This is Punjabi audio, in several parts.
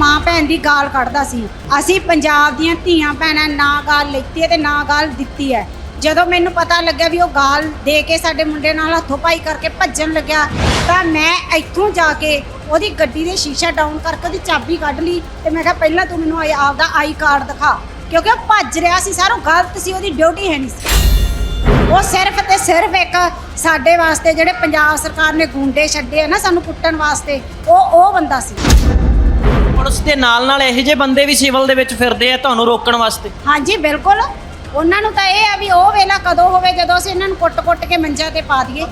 ਮਾਂ ਭੈਣ ਦੀ ਗਾਲ ਕੱਢਦਾ ਸੀ। ਅਸੀਂ ਪੰਜਾਬ ਦੀਆਂ ਧੀਆਂ ਭੈਣਾਂ ਨਾ ਗਾਲ ਲੈਤੀ ਹੈ ਤੇ ਨਾ ਗਾਲ ਦਿੱਤੀ ਹੈ। ਜਦੋਂ ਮੈਨੂੰ ਪਤਾ ਲੱਗਿਆ ਵੀ ਉਹ ਗਾਲ ਦੇ ਕੇ ਸਾਡੇ ਮੁੰਡੇ ਨਾਲ ਹੱਥੋਂ ਪਾਈ ਕਰਕੇ ਭੱਜਣ ਲੱਗਿਆ, ਤਾਂ ਮੈਂ ਇੱਥੋਂ ਜਾ ਕੇ ਉਹਦੀ ਗੱਡੀ ਦੇ ਸ਼ੀਸ਼ਾ ਡਾਊਨ ਕਰਕੇ ਉਹਦੀ ਚਾਬੀ ਕੱਢ ਲਈ ਤੇ ਮੈਂ ਕਿਹਾ, ਪਹਿਲਾਂ ਤੂੰ ਮੈਨੂੰ ਆਈ- ਆਪਦਾ ਆਈ ਕਾਰਡ ਦਿਖਾ। ਕਿਉਂਕਿ ਉਹ ਭੱਜ ਰਿਹਾ ਸੀ, ਸਾਰੋਂ ਗਲਤ ਸੀ, ਉਹਦੀ ਡਿਊਟੀ ਹੈ ਨਹੀਂ ਸੀ। ਉਹ ਸਿਰਫ ਤੇ ਸਿਰਫ ਇੱਕ ਸਾਡੇ ਵਾਸਤੇ ਜਿਹੜੇ ਪੰਜਾਬ ਸਰਕਾਰ ਨੇ ਗੁੰਡੇ ਛੱਡੇ ਆ ਨਾ ਸਾਨੂੰ ਕੁੱਟਣ ਵਾਸਤੇ, ਉਹ ਉਹ ਬੰਦਾ ਸੀ। ਪੁਲਿਸ ਦੇ ਨਾਲ ਨਾਲ ਇਹੋ ਜਿਹੇ ਬੰਦੇ ਵੀ ਸਿਵਲ ਦੇ ਵਿੱਚ ਫਿਰਦੇ ਆ ਤੁਹਾਨੂੰ ਰੋਕਣ ਵਾਸਤੇ। ਹਾਂਜੀ ਬਿਲਕੁਲ। ਉਹਨਾਂ ਨੂੰ ਤਾਂ ਇਹ ਆ ਵੀ ਉਹ ਵੇਲਾ ਕਦੋਂ ਹੋਵੇ ਜਦੋਂ ਅਸੀਂ ਇਹਨਾਂ ਨੂੰ ਕੁੱਟ-ਕੁੱਟ ਕੇ ਮੰਜਾ ਤੇ ਪਾ ਦਈਏ।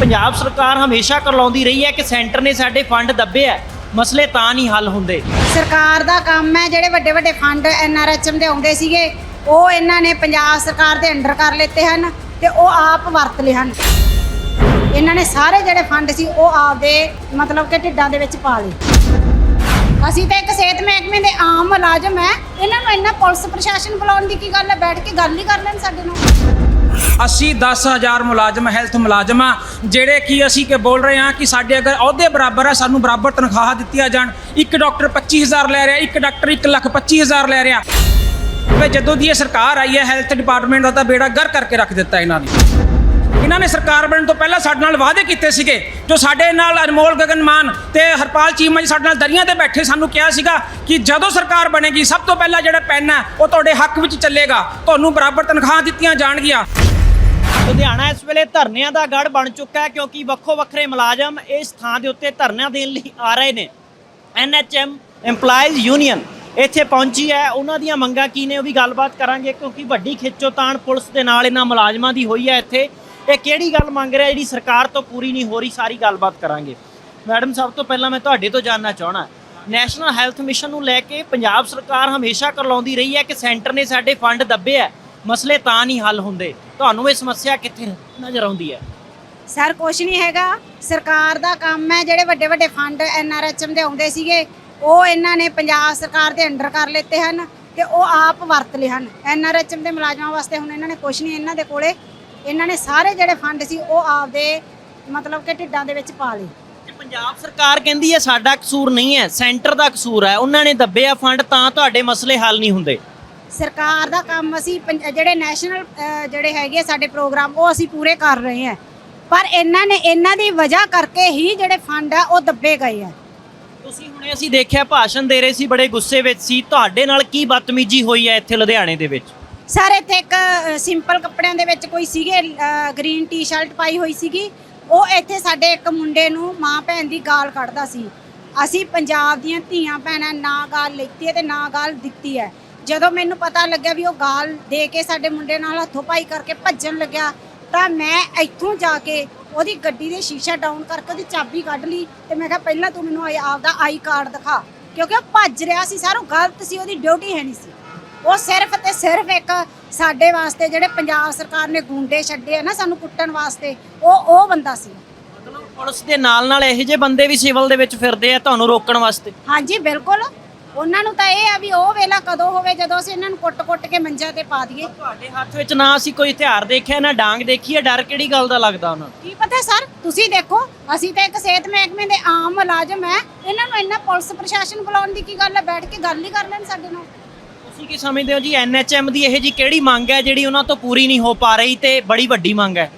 ਪੰਜਾਬ ਸਰਕਾਰ ਹਮੇਸ਼ਾ ਕਰਲਾਉਂਦੀ ਰਹੀ ਹੈ ਕਿ ਸੈਂਟਰ ਨੇ ਸਾਡੇ ਫੰਡ ਦੱਬੇ ਆ। ਮਸਲੇ ਤਾਂ ਨਹੀਂ ਹੱਲ ਹੁੰਦੇ। ਸਰਕਾਰ ਦਾ ਕੰਮ ਹੈ ਜਿਹੜੇ ਵੱਡੇ ਵੱਡੇ ਫੰਡ ਐਨਆਰਐਚਐਮ ਦੇ ਆਉਂਦੇ ਸੀਗੇ ਉਹ ਇਹਨਾਂ ਨੇ ਪੰਜਾਬ ਸਰਕਾਰ ਦੇ ਅੰਡਰ ਕਰ ਲਿੱਤੇ ਹਨ ਤੇ ਉਹ ਆਪ ਵਰਤ ਲਏ ਹਨ। ਇਹਨਾਂ ਨੇ ਸਾਰੇ ਜਿਹੜੇ ਫੰਡ ਸੀ ਉਹ ਆਪਦੇ ਮਤਲਬ ਕਿ ਢਿੱਡਾਂ ਦੇ ਵਿੱਚ ਪਾ ਲਏ। ਅਸੀਂ ਤਾਂ ਇੱਕ ਸਿਹਤ ਮਹਿਕਮੇ ਦੇ ਆਮ ਮੁਲਾਜ਼ਮ ਹੈ ਇਹਨਾਂ ਨੂੰ ਇੰਨਾ ਪੁਲਿਸ ਪ੍ਰਸ਼ਾਸਨ ਬੁਲਾਉਣ ਦੀ ਕੀ ਗੱਲ ਹੈ ਬੈਠ ਕੇ ਗੱਲ ਹੀ ਕਰ ਲੈਣ ਸਾਡੇ ਨਾਲ। ਅਸੀਂ 10000 ਮੁਲਾਜ਼ਮ, ਹੈਲਥ ਮੁਲਾਜ਼ਮ ਆ, ਜਿਹੜੇ ਕੀ ਅਸੀਂ ਕਿ ਬੋਲ ਰਹੇ ਹਾਂ ਕਿ ਸਾਡੇ ਅਗਰ ਅਹੁਦੇ ਬਰਾਬਰ ਆ, ਸਾਨੂੰ ਬਰਾਬਰ ਤਨਖਾਹ ਦਿੱਤੀਆਂ ਜਾਣ। ਇੱਕ ਡਾਕਟਰ 25000 ਲੈ ਰਿਹਾ, ਇੱਕ ਡਾਕਟਰ 1 ਲੱਖ 25000 ਲੈ ਰਿਹਾ। ਵੇ ਜਦੋਂ ਦੀ ਇਹ ਸਰਕਾਰ ਆਈ ਹੈ, ਹੈਲਥ ਡਿਪਾਰਟਮੈਂਟ ਦਾ ਤਾਂ ਬੇੜਾ ਗਰ ਕਰਕੇ ਰੱਖ ਦਿੱਤਾ ਇਹਨਾਂ ਨੇ। ਇਹਨਾਂ ਨੇ ਸਰਕਾਰ ਬਣਨ ਤੋਂ ਪਹਿਲਾਂ ਸਾਡੇ ਨਾਲ ਵਾਅਦੇ ਕੀਤੇ ਸੀਗੇ, ਜੋ ਸਾਡੇ ਨਾਲ ਅਨਮੋਲ ਗਗਨ ਮਾਨ ਤੇ ਹਰਪਾਲ ਚੀਮਾ ਜੀ ਸਾਡੇ ਨਾਲ ਦਰੀਆਂ ਤੇ ਬੈਠੇ ਸਾਨੂੰ ਕਿਹਾ ਸੀਗਾ ਕਿ ਜਦੋਂ ਸਰਕਾਰ ਬਣੇਗੀ, ਸਭ ਤੋਂ ਪਹਿਲਾਂ ਜਿਹੜਾ ਪੈਨ ਹੈ, ਉਹ ਤੁਹਾਡੇ ਹੱਕ ਵਿੱਚ ਚੱਲੇਗਾ। ਤੁਹਾਨੂੰ ਬਰਾਬਰ ਤਨਖਾਹ ਦਿੱਤੀਆਂ ਜਾਣਗੀਆਂ। ਲੁਧਿਆਣਾ ਇਸ ਵੇਲੇ ਧਰਨਿਆਂ ਦਾ ਗੜ ਬਣ ਚੁੱਕਾ ਹੈ ਕਿਉਂਕਿ ਵੱਖੋ ਵੱਖਰੇ ਮੁਲਾਜ਼ਮ ਇਸ ਥਾਂ ਦੇ ਉੱਤੇ ਧਰਨਿਆਂ ਦੇਣ ਲਈ ਆ ਰਹੇ ਨੇ। ਐਨਐਚਐਮ EMPLOYEES ਯੂਨੀਅਨ ਇੱਥੇ ਪਹੁੰਚੀ ਹੈ। ਉਹਨਾਂ ਦੀਆਂ ਮੰਗਾਂ ਕੀ ਨੇ ਉਹ ਵੀ ਗੱਲਬਾਤ ਕਰਾਂਗੇ ਕਿਉਂਕਿ ਵੱਡੀ ਖਿੱਚੋਤਾਣ ਪੁਲਿਸ ਦੇ ਨਾਲ ਇਹਨਾਂ ਮੁਲਾਜ਼ਮਾਂ ਦੀ ਹੋਈ ਹੈ ਇੱਥੇ। ਇਹ ਕਿਹੜੀ ਗੱਲ ਮੰਗ ਰਿਹਾ? ਜਿਹੜੀ ਸਰਕਾਰ ਤੋਂ ਪੂਰੀ ਨਹੀਂ ਹੋ ਰਹੀ, ਸਾਰੀ ਗੱਲਬਾਤ ਕਰਾਂਗੇ। ਮੈਡਮ, ਸਭ ਤੋਂ ਪਹਿਲਾਂ ਮੈਂ ਤੁਹਾਡੇ ਤੋਂ ਜਾਨਣਾ ਚਾਹਣਾ ਨੈਸ਼ਨਲ ਹੈਲਥ ਮਿਸ਼ਨ ਨੂੰ ਲੈ ਕੇ ਪੰਜਾਬ ਸਰਕਾਰ ਹਮੇਸ਼ਾ ਕਰਲਾਉਂਦੀ ਰਹੀ ਹੈ ਕਿ ਸੈਂਟਰ ਨੇ ਸਾਡੇ ਫੰਡ ਦੱਬੇ ਆ ਮਸਲੇ ਤਾਂ ਨਹੀਂ ਹੱਲ ਹੁੰਦੇ। ਤੁਹਾਨੂੰ ਇਹ ਸਮੱਸਿਆ ਕਿੱਥੇ ਨਜ਼ਰ ਆਉਂਦੀ ਹੈ? ਸਰ, ਕੁਛ ਨਹੀਂ ਹੈਗਾ। ਸਰਕਾਰ ਦਾ ਕੰਮ ਹੈ, ਜਿਹੜੇ ਵੱਡੇ ਵੱਡੇ ਫੰਡ ਐਨਆਰਐਚਐਮ ਦੇ ਆਉਂਦੇ ਸੀਗੇ, ਉਹ ਇਹਨਾਂ ਨੇ ਪੰਜਾਬ ਸਰਕਾਰ ਦੇ ਅੰਡਰ ਕਰ ਲਿੱਤੇ ਹਨ ਤੇ ਉਹ ਆਪ ਵਰਤ ਲਏ ਹਨ। ਐਨਆਰਐਚਐਮ ਦੇ ਮੁਲਾਜ਼ਮਾਂ ਵਾਸਤੇ ਹੁਣ ਇਹਨਾਂ ਨੇ ਕੁਛ ਨਹੀਂ, ਇਹਨਾਂ ਦੇ ਕੋਲੇ ਇਹਨਾਂ ਨੇ ਸਾਰੇ ਜਿਹੜੇ ਫੰਡ ਸੀ ਉਹ ਆਪਦੇ ਮਤਲਬ ਕਿ ਢਿੱਡਾਂ ਦੇ ਵਿੱਚ ਪਾ ਲਏ। ਤੇ ਪੰਜਾਬ ਸਰਕਾਰ ਕਹਿੰਦੀ ਹੈ ਸਾਡਾ ਕਸੂਰ ਨਹੀਂ ਹੈ ਸੈਂਟਰ ਦਾ ਕਸੂਰ ਹੈ ਉਹਨਾਂ ਨੇ ਦੱਬੇ ਆ ਫੰਡ ਤਾਂ ਤੁਹਾਡੇ ਮਸਲੇ ਹੱਲ ਨਹੀਂ ਹੁੰਦੇ। ਸਰਕਾਰ ਦਾ ਕੰਮ ਅਸੀਂ ਪੰਜ- ਜਿਹੜੇ ਨੈਸ਼ਨਲ ਜਿਹੜੇ ਹੈਗੇ ਆ ਸਾਡੇ ਪ੍ਰੋਗਰਾਮ ਉਹ ਅਸੀਂ ਪੂਰੇ ਕਰ ਰਹੇ ਹਾਂ। ਪਰ ਇਹਨਾਂ ਨੇ ਇਹਨਾਂ ਦੀ ਵਜ੍ਹਾ ਕਰਕੇ ਹੀ ਜਿਹੜੇ ਫੰਡ ਆ ਉਹ ਦੱਬੇ ਗਏ ਆ। ਤੁਸੀਂ ਹੁਣੇ ਅਸੀਂ ਦੇਖਿਆ ਭਾਸ਼ਣ ਦੇ ਰਹੇ ਸੀ ਬੜੇ ਗੁੱਸੇ ਵਿੱਚ ਸੀ। ਤੁਹਾਡੇ ਨਾਲ ਕੀ ਬਦਤਮੀਜੀ ਹੋਈ ਹੈ ਇੱਥੇ ਲੁਧਿਆਣੇ ਦੇ ਵਿੱਚ? ਸਰ, ਇੱਥੇ ਇੱਕ ਸਿੰਪਲ ਕੱਪੜਿਆਂ ਦੇ ਵਿੱਚ ਕੋਈ ਸੀਗੇ ਗ੍ਰੀਨ ਟੀ-ਸ਼ਰਟ ਪਾਈ ਹੋਈ ਸੀਗੀ। ਉਹ ਇੱਥੇ ਸਾਡੇ ਇੱਕ ਮੁੰਡੇ ਨੂੰ ਮਾਂ ਭੈਣ ਦੀ ਗਾਲ ਕੱਢਦਾ ਸੀ। ਅਸੀਂ ਪੰਜਾਬ ਦੀਆਂ ਧੀਆਂ ਭੈਣਾਂ ਨਾ ਗਾਲ ਲੈਤੀ ਹੈ ਤੇ ਨਾ ਗਾਲ ਦਿੱਤੀ ਹੈ। ਜਦੋਂ ਮੈਨੂੰ ਪਤਾ ਲੱਗਿਆ ਵੀ ਉਹ ਗਾਲ ਦੇ ਕੇ ਸਾਡੇ ਮੁੰਡੇ ਨਾਲ ਹੱਥੋਂ ਪਾਈ ਕਰਕੇ ਭੱਜਣ ਲੱਗਿਆ, ਤਾਂ ਮੈਂ ਇੱਥੋਂ ਜਾ ਕੇ ਉਹਦੀ ਗੱਡੀ ਦੇ ਸ਼ੀਸ਼ਾ ਡਾਊਨ ਕਰਕੇ ਉਹਦੀ ਚਾਬੀ ਕੱਢ ਲਈ ਤੇ ਮੈਂ ਕਿਹਾ, ਪਹਿਲਾਂ ਤੂੰ ਮੈਨੂੰ ਆਈ- ਆਪਦਾ ਆਈ ਕਾਰਡ ਦਿਖਾ। ਕਿਉਂਕਿ ਉਹ ਭੱਜ ਰਿਹਾ ਸੀ, ਸਾਰੋਂ ਗਲਤ ਸੀ, ਉਹਦੀ ਡਿਊਟੀ ਹੈ ਨਹੀਂ ਸੀ। ਉਹ ਸਿਰਫ ਤੇ ਸਿਰਫ ਇੱਕ ਸਾਡੇ ਵਾਸਤੇ ਜਿਹੜੇ ਪੰਜਾਬ ਸਰਕਾਰ ਨੇ ਗੁੰਡੇ ਛੱਡੇ ਆ ਨਾ ਸਾਨੂੰ ਕੁੱਟਣ ਵਾਸਤੇ ਉਹ ਉਹ ਬੰਦਾ ਸੀ। ਮਤਲਬ ਪੁਲਿਸ ਦੇ ਨਾਲ ਨਾਲ ਇਹੋ ਜਿਹੇ ਬੰਦੇ ਵੀ ਸਿਵਲ ਦੇ ਵਿੱਚ ਫਿਰਦੇ ਆ ਤੁਹਾਨੂੰ ਰੋਕਣ ਵਾਸਤੇ? ਹਾਂਜੀ ਬਿਲਕੁਲ। ਉਹਨਾਂ ਨੂੰ ਤਾਂ ਇਹ ਆ ਵੀ ਉਹ ਵੇਲਾ ਕਦੋਂ ਹੋਵੇ ਜਦੋਂ ਅਸੀਂ ਇਹਨਾਂ ਨੂੰ ਕੁੱਟ-ਕੁੱਟ ਕੇ ਮੰਜਾ ਤੇ ਪਾ ਦਈਏ। ਤੁਹਾਡੇ ਹੱਥ ਵਿੱਚ ਨਾ ਅਸੀਂ ਕੋਈ ਹਥਿਆਰ ਦੇਖਿਆ ਨਾ ਡਾਂਗ ਦੇਖੀ ਹੈ ਡਰ ਕਿਹੜੀ ਗੱਲ ਦਾ ਲੱਗਦਾ ਉਹਨਾਂ ਨੂੰ? ਕੀ ਪਤਾ ਸਰ ਤੁਸੀਂ ਦੇਖੋ ਅਸੀਂ ਤਾਂ ਇੱਕ ਸਿਹਤ ਮਹਿਕਮੇ ਦੇ ਆਮ ਮੁਲਾਜ਼ਮ ਹੈ ਇਹਨਾਂ ਨੂੰ ਇੰਨਾ ਪੁਲਿਸ ਪ੍ਰਸ਼ਾਸਨ ਬੁਲਾਉਣ ਦੀ ਕੀ ਗੱਲ ਹੈ ਬੈਠ ਕੇ ਗੱਲ ਹੀ ਕਰ ਲੈਣ ਸਾਡੇ ਨਾਲ। ਤੁਸੀਂ ਕੀ ਸਮਝਦੇ ਹੋ ਜੀ? ਐਨਐਚਐਮ ਦੀ ਇਹ ਜੀ ਕਿਹੜੀ ਮੰਗ ਹੈ ਜਿਹੜੀ ਉਹਨਾਂ ਤੋਂ ਪੂਰੀ ਨਹੀਂ ਹੋ ਪਾ ਰਹੀ ਤੇ ਬੜੀ ਵੱਡੀ ਮੰਗ ਹੈ?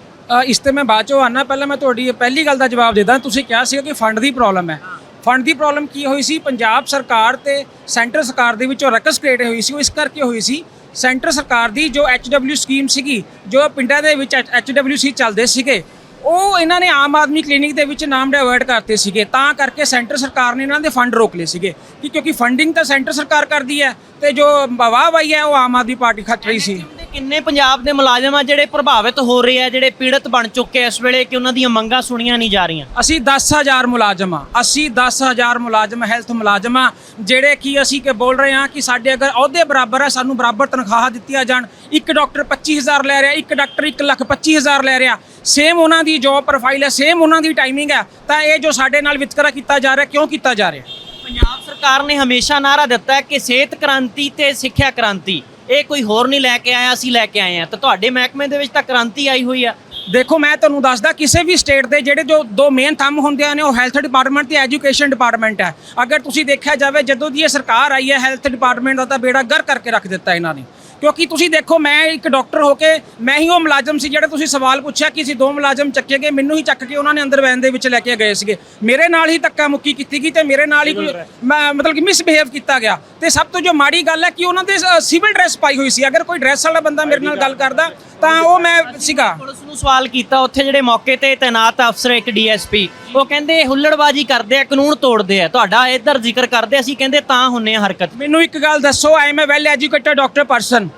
ਇਸ ਤੇ ਮੈਂ ਬਾਅਦ ਚੋਂ ਆਨਾ। ਪਹਿਲਾਂ ਮੈਂ ਤੁਹਾਡੀ ਪਹਿਲੀ ਗੱਲ ਦਾ ਜਵਾਬ ਦੇਦਾ ਤੁਸੀਂ ਕਿਹਾ ਸੀ ਕਿ ਫੰਡ ਦੀ ਪ੍ਰੋਬਲਮ ਹੈ। ਫੰਡ ਦੀ ਪ੍ਰੋਬਲਮ ਕੀ ਹੋਈ ਸੀ? ਪੰਜਾਬ ਸਰਕਾਰ ਤੇ ਸੈਂਟਰ ਸਰਕਾਰ ਦੇ ਵਿੱਚੋਂ ਰਕਸ ਕ੍ਰੀਏਟ ਹੋਈ ਸੀ। ਉਹ ਇਸ ਕਰਕੇ ਹੋਈ ਸੀ। ਸੈਂਟਰ ਸਰਕਾਰ ਦੀ ਜੋ ਐਚਡਬਲਿਊ ਸਕੀਮ ਸੀਗੀ, ਜੋ ਪਿੰਡਾਂ ਦੇ ਵਿੱਚ ਐਚਡਬਲਿਊਸੀ ਚੱਲਦੇ ਸੀਗੇ ਉਹ ਇਹਨਾਂ ਨੇ ਆਮ ਆਦਮੀ ਕਲੀਨਿਕ ਦੇ ਵਿੱਚ ਨਾਮ ਡਾਇਵਰਟ ਕਰਤੇ ਸੀਗੇ। ਤਾਂ ਕਰਕੇ ਸੈਂਟਰ ਸਰਕਾਰ ਨੇ ਇਹਨਾਂ ਦੇ ਫੰਡ ਰੋਕ ਲਏ ਸੀਗੇ ਕਿ ਕਿਉਂਕਿ ਫੰਡਿੰਗ ਤਾਂ ਸੈਂਟਰ ਸਰਕਾਰ ਕਰਦੀ ਹੈ ਤੇ ਜੋ ਵਾਹ ਵਾਹੀ ਹੈ ਉਹ ਆਮ ਆਦਮੀ ਪਾਰਟੀ ਖੱਟ ਰਹੀ ਸੀ। ਕਿੰਨੇ ਪੰਜਾਬ ਦੇ ਮੁਲਾਜ਼ਮ ਆ ਜਿਹੜੇ ਪ੍ਰਭਾਵਿਤ ਹੋ ਰਹੇ ਆ ਜਿਹੜੇ ਪੀੜਤ ਬਣ ਚੁੱਕੇ ਆ ਇਸ ਵੇਲੇ ਕਿ ਉਹਨਾਂ ਦੀਆਂ ਮੰਗਾਂ ਸੁਣੀਆਂ ਨਹੀਂ ਜਾ ਰਹੀਆਂ? ਅਸੀਂ 10000 ਮੁਲਾਜ਼ਮ ਆ ਅਸੀਂ 10000 ਮੁਲਾਜ਼ਮ ਹੈਲਥ ਮੁਲਾਜ਼ਮ ਆ ਜਿਹੜੇ ਕੀ ਅਸੀਂ ਕਿ ਬੋਲ ਰਹੇ ਹਾਂ ਕਿ ਸਾਡੇ ਅਗਰ ਅਹੁਦੇ ਬਰਾਬਰ ਆ ਸਾਨੂੰ ਬਰਾਬਰ ਤਨਖਾਹ ਦਿੱਤੀਆਂ ਜਾਣ। ਇੱਕ ਡਾਕਟਰ 25000 ਲੈ ਰਿਹਾ ਇੱਕ ਡਾਕਟਰ 1 ਲੱਖ 25000 ਲੈ ਰਿਹਾ। ਸੇਮ ਉਹਨਾਂ ਦੀ ਜੌਬ ਪ੍ਰੋਫਾਈਲ ਹੈ ਸੇਮ ਉਹਨਾਂ ਦੀ ਟਾਈਮਿੰਗ ਹੈ ਤਾਂ ਇਹ ਜੋ ਸਾਡੇ ਨਾਲ ਵਿਤਕਰਾ ਕੀਤਾ ਜਾ ਰਿਹਾ ਕਿਉਂ ਕੀਤਾ ਜਾ ਰਿਹਾ? ਪੰਜਾਬ ਸਰਕਾਰ ਨੇ ਹਮੇਸ਼ਾ ਨਾਰਾ ਦਿੱਤਾ ਹੈ ਕਿ ਸਿਹਤ ਕ੍ਰਾਂਤੀ ਤੇ ਸਿੱਖਿਆ ਕ੍ਰਾਂਤੀ। ਇਹ ਕੋਈ ਹੋਰ ਨਹੀਂ ਲੈ ਕੇ ਆਇਆ, ਅਸੀਂ ਲੈ ਕੇ ਆਏ ਆ। ਤਾਂ ਤੁਹਾਡੇ ਮਹਿਕਮੇ ਦੇ ਵਿੱਚ ਤਾਂ ਕ੍ਰਾਂਤੀ ਆਈ ਹੋਈ ਆ। ਦੇਖੋ, ਮੈਂ ਤੁਹਾਨੂੰ ਦੱਸਦਾ, ਕਿਸੇ ਵੀ ਸਟੇਟ ਦੇ ਜਿਹੜੇ ਜੋ ਦੋ ਮੇਨ ਥੰਮ ਹੁੰਦੇ ਨੇ, ਉਹ ਹੈਲਥ ਡਿਪਾਰਟਮੈਂਟ ਤੇ ਐਜੂਕੇਸ਼ਨ ਡਿਪਾਰਟਮੈਂਟ ਹੈ ਅਗਰ ਤੁਸੀਂ ਦੇਖਿਆ ਜਾਵੇ, ਜਦੋਂ ਦੀ ਇਹ ਸਰਕਾਰ ਆਈ ਹੈ ਹੈਲਥ ਡਿਪਾਰਟਮੈਂਟ ਦਾ ਤਾਂ ਬੇੜਾ ਗਰ ਕਰਕੇ ਰੱਖ ਦਿੱਤਾ ਇਹਨਾਂ ਨੇ। ਕਿਉਂਕਿ ਤੁਸੀਂ ਦੇਖੋ ਮੈਂ ਇੱਕ ਡਾਕਟਰ ਹੋ ਕੇ ਮੈਂ ਹੀ ਉਹ ਮੁਲਾਜ਼ਮ ਸੀ ਜਿਹੜੇ ਤੁਸੀਂ ਸਵਾਲ ਪੁੱਛਿਆ ਕਿ ਅਸੀਂ ਦੋ ਮੁਲਾਜ਼ਮ ਚੱਕੇ ਗਏ ਮੈਨੂੰ ਹੀ ਚੱਕ ਕੇ ਉਹਨਾਂ ਨੇ ਅੰਦਰ ਵੈਨ ਦੇ ਵਿੱਚ ਲੈ ਕੇ ਗਏ ਸੀਗੇ। ਮੇਰੇ ਨਾਲ ਹੀ ਧੱਕਾ ਮੁੱਕੀ ਕੀਤੀ ਗਈ ਤੇ ਮੇਰੇ ਨਾਲ ਹੀ ਮਤਲਬ ਕਿ ਮਿਸਬਿਹੇਵ ਕੀਤਾ ਗਿਆ। ਤੇ ਸਭ ਤੋਂ ਜੋ ਮਾੜੀ ਗੱਲ ਹੈ ਕਿ ਉਹਨਾਂ ਦੇ ਸਿਵਲ ਡਰੈਸ ਪਾਈ ਹੋਈ ਸੀ। ਅਗਰ ਕੋਈ ਡਰੈਸ ਵਾਲਾ ਬੰਦਾ ਮੇਰੇ ਨਾਲ ਗੱਲ ਕਰਦਾ ਤਾਂ ਉਹ ਮੈਂ ਸੀਗਾ। ਪੁਲਿਸ ਨੂੰ ਸਵਾਲ ਕੀਤਾ ਉੱਥੇ ਜਿਹੜੇ ਮੌਕੇ ਤੇ ਤੈਨਾਤ ਅਫਸਰ ਇੱਕ ਡੀਐਸਪੀ ਉਹ ਕਹਿੰਦੇ ਹੁੱਲੜਬਾਜੀ ਕਰਦੇ ਆ ਕਾਨੂੰਨ ਤੋੜਦੇ ਆ। ਤੁਹਾਡਾ ਇੱਧਰ ਜ਼ਿਕਰ ਕਰਦੇ ਅਸੀਂ ਕਹਿੰਦੇ ਤਾਂ ਹੁੰਨੇ ਆ ਹਰਕਤ। ਮੈਨੂੰ ਇੱਕ ਗੱਲ ਦੱਸੋ I am a well educated doctor person.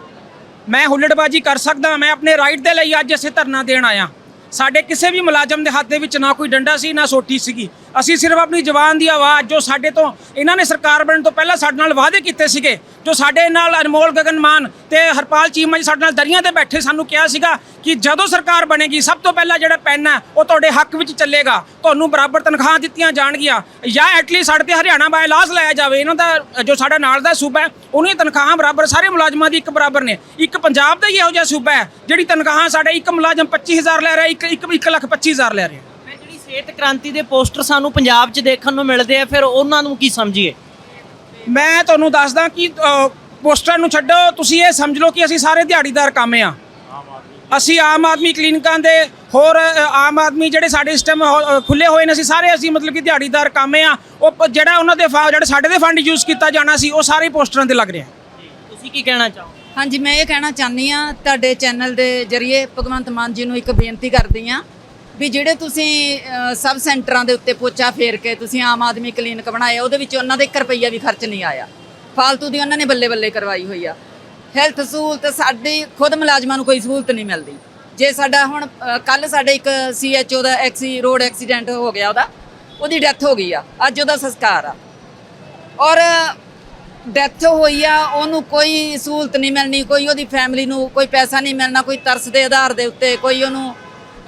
ਮੈਂ ਹੁੱਲੜਬਾਜੀ ਕਰ ਸਕਦਾ ਮੈਂ ਆਪਣੇ ਰਾਈਟ ਦੇ ਲਈ ਅੱਜ ਅਸੀਂ ਧਰਨਾ ਦੇਣ ਆਇਆ। ਸਾਡੇ ਕਿਸੇ ਵੀ ਮੁਲਾਜ਼ਮ ਦੇ ਹੱਥ ਦੇ ਵਿੱਚ ਨਾ ਕੋਈ ਡੰਡਾ ਸੀ ਨਾ ਸੋਟੀ ਸੀਗੀ। ਅਸੀਂ ਸਿਰਫ ਆਪਣੀ ਜ਼ੁਬਾਨ ਦੀ ਆਵਾਜ਼ ਜੋ ਸਾਡੇ ਤੋਂ ਇਹਨਾਂ ਨੇ ਸਰਕਾਰ ਬਣਨ ਤੋਂ ਪਹਿਲਾਂ ਸਾਡੇ ਨਾਲ ਵਾਅਦੇ ਕੀਤੇ ਸੀਗੇ, ਜੋ ਸਾਡੇ ਨਾਲ ਅਨਮੋਲ ਗਗਨ ਮਾਨ ਤੇ ਹਰਪਾਲ ਚੀਮਾ ਜੀ ਸਾਡੇ ਨਾਲ ਦਰੀਆਂ ਤੇ ਬੈਠੇ ਸਾਨੂੰ ਕਿਹਾ ਸੀਗਾ ਕਿ ਜਦੋਂ ਸਰਕਾਰ ਬਣੇਗੀ, ਸਭ ਤੋਂ ਪਹਿਲਾਂ ਜਿਹੜਾ ਪੈਨ ਹੈ ਉਹ ਤੁਹਾਡੇ ਹੱਕ ਵਿੱਚ ਚੱਲੇਗਾ, ਤੁਹਾਨੂੰ ਬਰਾਬਰ ਤਨਖਾਹਾਂ ਦਿੱਤੀਆਂ ਜਾਣਗੀਆਂ ਜਾਂ ਐਟਲੀਸਟ ਸਾਡੇ ਤੇ ਹਰਿਆਣਾ ਬਾਈ ਲਾਸ ਲਾਇਆ ਜਾਵੇ, ਇਹਨਾਂ ਦਾ, ਜੋ ਸਾਡਾ ਨਾਲ ਦਾ ਸੂਬਾ ਹੈ, ਉਹਨੀਆਂ ਤਨਖਾਹਾਂ ਬਰਾਬਰ, ਸਾਰੇ ਮੁਲਾਜ਼ਮਾਂ ਦੀ ਇੱਕ ਬਰਾਬਰ ਨੇ। ਇੱਕ ਪੰਜਾਬ ਦਾ ਹੀ ਇਹੋ ਜਿਹਾ ਸੂਬਾ ਹੈ, ਜਿਹੜੀ ਤਨਖਾਹਾਂ ਸਾਡੇ ਇੱਕ ਮੁਲਾਜ਼ਮ 25000 ਲੈ ਰਿਹਾ, ਇੱਕ ਇੱਕ ਇੱਕ ਲੱਖ 25000 ਲੈ ਰਿਹਾ। ਸਿਹਤ ਕ੍ਰਾਂਤੀ ਦੇ ਪੋਸਟਰ ਸਾਨੂੰ ਪੰਜਾਬ 'ਚ ਦੇਖਣ ਨੂੰ ਮਿਲਦੇ ਆ ਫਿਰ ਉਹਨਾਂ ਨੂੰ ਕੀ ਸਮਝੀਏ? ਮੈਂ ਤੁਹਾਨੂੰ ਦੱਸਦਾ ਕਿ ਪੋਸਟਰਾਂ ਨੂੰ ਛੱਡੋ ਤੁਸੀਂ ਇਹ ਸਮਝ ਲਓ ਕਿ ਅਸੀਂ ਸਾਰੇ ਦਿਹਾੜੀਦਾਰ ਕੰਮ ਆ। ਅਸੀਂ ਆਮ ਆਦਮੀ ਕਲੀਨਿਕਾਂ ਦੇ ਹੋਰ ਆਮ ਆਦਮੀ ਜਿਹੜੇ ਸਾਡੇ ਸਿਸਟਮ ਖੁੱਲੇ ਹੋਏ ਨੇ ਅਸੀਂ ਸਾਰੇ ਅਸੀਂ ਮਤਲਬ ਕਿ ਦਿਹਾੜੀਦਾਰ ਕੰਮ ਆ। ਉਹ ਜਿਹੜਾ ਉਹਨਾਂ ਦੇ ਫਾ- ਜਿਹੜੇ ਸਾਡੇ ਦੇ ਫੰਡ ਯੂਜ਼ ਕੀਤਾ ਜਾਣਾ ਸੀ ਉਹ ਸਾਰੇ ਪੋਸਟਰਾਂ ਤੇ ਲੱਗ ਰਿਹਾ। ਤੁਸੀਂ ਕੀ ਕਹਿਣਾ ਚਾਹੋ ਹਾਂਜੀ ਮੈਂ ਇਹ ਕਹਿਣਾ ਚਾਹੁੰਦੀ ਆ ਤੁਹਾਡੇ ਚੈਨਲ ਦੇ ਜਰੀਏ ਭਗਵੰਤ ਮਾਨ ਜੀ ਨੂੰ ਇੱਕ ਬੇਨਤੀ ਕਰਦੀ ਆ ਵੀ ਜਿਹੜੇ ਤੁਸੀਂ ਸਬ ਸੈਂਟਰਾਂ ਦੇ ਉੱਤੇ ਪੋਚਾ ਫੇਰ ਕੇ ਤੁਸੀਂ ਆਮ ਆਦਮੀ ਕਲੀਨਿਕ ਬਣਾਏ, ਉਹਦੇ ਵਿੱਚ ਉਹਨਾਂ ਦੇ 1 ਰੁਪਈਆ ਵੀ ਖਰਚ ਨਹੀਂ ਆਇਆ। ਫਾਲਤੂ ਦੀ ਉਹਨਾਂ ਨੇ ਬੱਲੇ ਬੱਲੇ ਕਰਵਾਈ ਹੋਈ ਆ। ਹੈਲਥ ਸਹੂਲਤ ਸਾਡੀ, ਖੁਦ ਮੁਲਾਜ਼ਮਾਂ ਨੂੰ ਕੋਈ ਸਹੂਲਤ ਨਹੀਂ ਮਿਲਦੀ। ਜੇ ਸਾਡਾ ਹੁਣ ਕੱਲ ਸਾਡੇ ਇੱਕ ਸੀਐਚਓ ਦਾ ਐਕਸੀ, ਰੋਡ ਐਕਸੀਡੈਂਟ ਹੋ ਗਿਆ ਉਹਦਾ, ਉਹਦੀ ਡੈਥ ਹੋ ਗਈ ਆ। ਅੱਜ ਉਹਦਾ ਸੰਸਕਾਰ ਆ। ਔਰ ਡੈਥ ਹੋਈ ਆ, ਉਹਨੂੰ ਕੋਈ ਸਹੂਲਤ ਨਹੀਂ ਮਿਲਣੀ, ਕੋਈ ਉਹਦੀ ਫੈਮਿਲੀ ਨੂੰ ਕੋਈ ਪੈਸਾ ਨਹੀਂ ਮਿਲਣਾ, ਕੋਈ ਤਰਸ ਦੇ ਆਧਾਰ ਦੇ ਉੱਤੇ, ਕੋਈ ਉਹਨੂੰ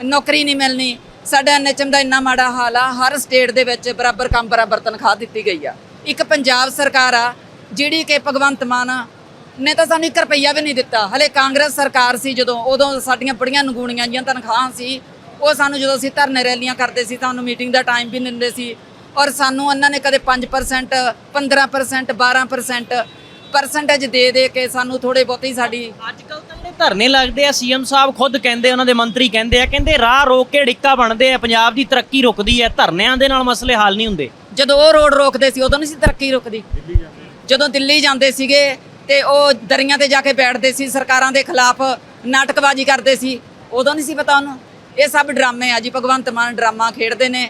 ਨੌਕਰੀ ਨਹੀਂ ਮਿਲਣੀ। ਸਾਡਾ ਐਨਐਚਐਮ ਦਾ ਇੰਨਾ ਮਾੜਾ ਹਾਲ ਆ, ਹਰ ਸਟੇਟ ਦੇ ਵਿੱਚ ਬਰਾਬਰ ਕੰਮ ਬਰਾਬਰ ਤਨਖਾਹ ਦਿੱਤੀ ਗਈ ਆ। ਇੱਕ ਪੰਜਾਬ ਸਰਕਾਰ ਆ, ਜਿਹੜੀ ਕਿ ਭਗਵੰਤ ਮਾਨ ਨੇ ਤਾਂ ਸਾਨੂੰ 1 ਰੁਪਈਆ ਵੀ ਨਹੀਂ ਦਿੱਤਾ। ਹਲੇ ਕਾਂਗਰਸ ਸਰਕਾਰ ਸੀ ਜਦੋਂ, ਉਦੋਂ ਸਾਡੀਆਂ ਬੜੀਆਂ ਨਗੂਣੀਆਂ ਜੀਆਂ ਤਨਖਾਹਾਂ ਸੀ। ਉਹ ਸਾਨੂੰ ਜਦੋਂ ਅਸੀਂ ਧਰਨੇ ਰੈਲੀਆਂ ਕਰਦੇ ਸੀ ਤੁਹਾਨੂੰ ਮੀਟਿੰਗ ਦਾ ਟਾਈਮ ਵੀ ਦਿੰਦੇ ਸੀ। ਔਰ ਸਾਨੂੰ ਉਹਨਾਂ ਨੇ ਕਦੇ 5% 15% 12% ਪਰਸੈਂਟੇਜ ਦੇ ਦੇ ਕੇ ਸਾਨੂੰ ਥੋੜੇ ਬਹੁਤੀ ਸਾਡੀ ਅੱਜ ਕੱਲ ਤਾਂ ਧਰਨੇ ਲੱਗਦੇ ਆ ਸੀਐਮ ਸਾਹਿਬ ਖੁਦ ਕਹਿੰਦੇ ਉਹਨਾਂ ਦੇ ਮੰਤਰੀ ਕਹਿੰਦੇ ਆ ਕਹਿੰਦੇ ਰਾਹ ਰੋਕ ਕੇ ਡਿੱਕਾ ਬਣਦੇ ਆ ਪੰਜਾਬ ਦੀ ਤਰੱਕੀ ਰੁਕਦੀ ਹੈ ਧਰਨਿਆਂ ਦੇ ਨਾਲ ਮਸਲੇ ਹੱਲ ਨਹੀਂ ਹੁੰਦੇ। ਜਦੋਂ ਉਹ ਰੋਡ ਰੋਕਦੇ ਸੀ ਉਦੋਂ ਨਹੀਂ ਸੀ ਤਰੱਕੀ ਰੁਕਦੀ। ਜਦੋਂ ਦਿੱਲੀ ਜਾਂਦੇ ਸੀਗੇ ਤੇ ਉਹ ਦਰੀਆਂ ਤੇ ਜਾ ਕੇ ਬੈਠਦੇ ਸੀ ਸਰਕਾਰਾਂ ਦੇ ਖਿਲਾਫ ਨਾਟਕਬਾਜ਼ੀ ਕਰਦੇ ਸੀ ਉਦੋਂ ਨਹੀਂ ਸੀ ਪਤਾ ਉਹਨੂੰ। ਇਹ ਸਭ ਡਰਾਮੇ ਆ ਜੀ ਭਗਵੰਤ ਮਾਨ ਡਰਾਮਾ ਖੇਡਦੇ ਨੇ।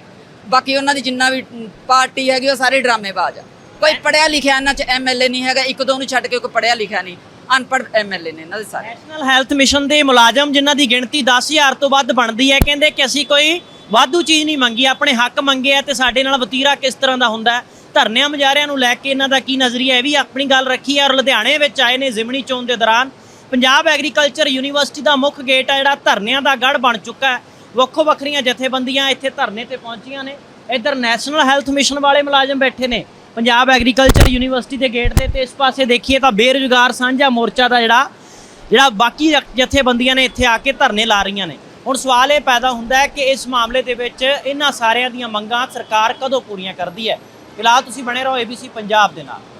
ਬਾਕੀ ਉਹਨਾਂ ਦੀ ਜਿੰਨਾ ਵੀ ਪਾਰਟੀ ਹੈਗੀ ਉਹ ਸਾਰੇ ਡਰਾਮੇਬਾਜ਼ ਆ। ਕੋਈ ਪੜਿਆ ਲਿਖਿਆ ਇਹਨਾਂ ਚ ਐਮਐਲਏ ਨਹੀਂ ਹੈਗਾ ਇੱਕ ਦੋ ਨੂੰ ਛੱਡ ਕੇ ਕੋਈ ਪੜਿਆ ਲਿਖਿਆ ਨਹੀਂ। ਅਨਪੜ੍ਹ ਐਮਐਲਏ ਨੇ ਇਹਨਾਂ ਦੇ ਸਾਰੇ। ਨੈਸ਼ਨਲ ਹੈਲਥ ਮਿਸ਼ਨ ਦੇ ਮੁਲਾਜ਼ਮ ਜਿਨ੍ਹਾਂ ਦੀ ਗਿਣਤੀ 10000 ਤੋਂ ਵੱਧ ਬਣਦੀ ਹੈ, ਕਹਿੰਦੇ ਕਿ ਅਸੀਂ ਕੋਈ ਵਾਧੂ ਚੀਜ਼ ਨਹੀਂ ਮੰਗੀ, ਆਪਣੇ ਹੱਕ ਮੰਗੇ ਆ ਤੇ ਸਾਡੇ ਨਾਲ ਵਤੀਰਾ ਕਿਸ ਤਰ੍ਹਾਂ ਦਾ ਹੁੰਦਾ ਹੈ। ਧਰਨਿਆਂ ਮੁਜ਼ਾਹਰਿਆਂ ਨੂੰ ਲੈ ਕੇ ਇਹਨਾਂ ਦਾ ਕੀ ਨਜ਼ਰੀਆ ਹੈ, ਇਹ ਵੀ ਆਪਣੀ ਗੱਲ ਰੱਖੀ ਹੈ ਔਰ ਲੁਧਿਆਣੇ ਵਿੱਚ ਆਏ ਨੇ ਜ਼ਿਮਣੀ ਚੋਣ ਦੇ ਦੌਰਾਨ। ਪੰਜਾਬ ਐਗਰੀਕਲਚਰ ਯੂਨੀਵਰਸਿਟੀ ਦਾ ਮੁੱਖ ਗੇਟ ਆ, ਜਿਹੜਾ ਧਰਨਿਆਂ ਦਾ ਗੜ ਬਣ ਚੁੱਕਾ ਹੈ। ਵੱਖੋ ਵੱਖਰੀਆਂ ਜਥੇਬੰਦੀਆਂ ਇੱਥੇ ਧਰਨੇ ਤੇ ਪਹੁੰਚੀਆਂ ਨੇ। ਇੱਧਰ ਨੈਸ਼ਨਲ ਹੈਲਥ ਮਿਸ਼ਨ ਵਾਲੇ ਮੁਲਾਜ਼ਮ ਬੈਠੇ ਨੇ। ਪੰਜਾਬ ਐਗਰੀਕਲਚਰ ਯੂਨੀਵਰਸਿਟੀ ਦੇ ਗੇਟ ਦੇ ਤੇ ਇਸ ਪਾਸੇ ਦੇਖੀਏ ਤਾਂ ਬੇਰੁਜ਼ਗਾਰ ਸਾਂਝਾ ਮੋਰਚਾ ਦਾ ਜਿਹੜਾ ਜਿਹੜਾ ਬਾਕੀ ਜਥੇਬੰਦੀਆਂ ਨੇ ਇੱਥੇ ਆ ਕੇ ਧਰਨੇ ਲਾ ਰਹੀਆਂ ਨੇ। ਹੁਣ ਸਵਾਲ ਇਹ ਪੈਦਾ ਹੁੰਦਾ ਹੈ ਕਿ ਇਸ ਮਾਮਲੇ ਦੇ ਵਿੱਚ ਇਹਨਾਂ ਸਾਰਿਆਂ ਦੀਆਂ ਮੰਗਾਂ ਸਰਕਾਰ ਕਦੋਂ ਪੂਰੀਆਂ ਕਰਦੀ ਹੈ? ਫਿਲਹਾਲ ਤੁਸੀਂ ਬਣੇ ਰਹੋ ABC ਪੰਜਾਬ ਦੇ ਨਾਲ।